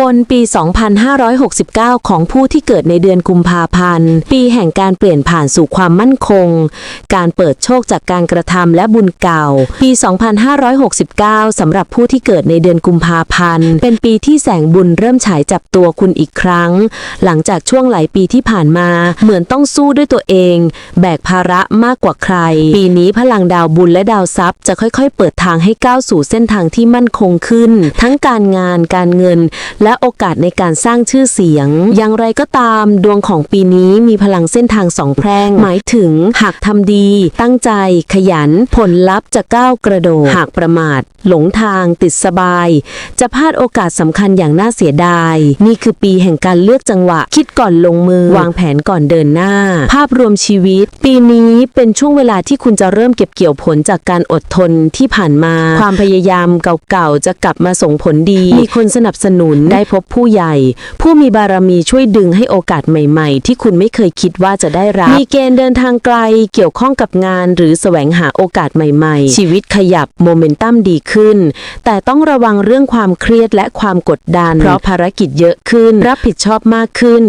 ปนปี 2569 ของผู้ที่เกิดในเดือนกุมภาพันธ์ ปีแห่งการเปลี่ยนผ่านสู่ความมั่นคง การเปิดโชคจากการกระทำและบุญเก่า ปี 2569 สำหรับผู้ที่เกิดในเดือนกุมภาพันธ์ เป็นปีที่แสงบุญเริ่มฉายจับตัวคุณอีกครั้ง หลังจากช่วงหลายปีที่ผ่านมา เหมือนต้องสู้ด้วยตัวเอง แบกภาระมากกว่าใคร ปีนี้พลังดาวบุญและดาวทรัพย์ จะค่อยๆ เปิดทางให้ก้าวสู่เส้นทางที่มั่นคงขึ้น ทั้งการงานการเงินและโอกาสในการสร้างชื่อเสียง อย่างไรก็ตามดวงของปีนี้มีพลังเส้นทางสองแพร่ง หมายถึงหากทำดี ตั้งใจ ขยัน ผลลัพธ์จะก้าวกระโดด หากประมาท หลงทาง ติดสบาย จะพลาดโอกาสสำคัญอย่างน่าเสียดาย นี่คือปีแห่งการเลือกจังหวะ คิดก่อนลงมือ วางแผนก่อนเดินหน้า ภาพรวมชีวิต ปีนี้เป็นช่วงเวลาที่คุณจะเริ่มเก็บเกี่ยวผลจากการอดทนที่ผ่านมา ความพยายามเก่าๆจะกลับมาส่งผลดี มีคนสนับสนุนได้พบผู้ใหญ่ ผู้มีบารมีช่วยดึงให้โอกาสใหม่ๆ ที่คุณไม่เคยคิดว่าจะได้รับ มีเกณฑ์เดินทางไกล เกี่ยวข้องกับงานหรือแสวงหาโอกาสใหม่ๆ ชีวิตขยับโมเมนตัมดีขึ้น แต่ต้องระวังเรื่องความเครียดและความกดดัน เพราะภารกิจเยอะขึ้น รับผิดชอบมากขึ้น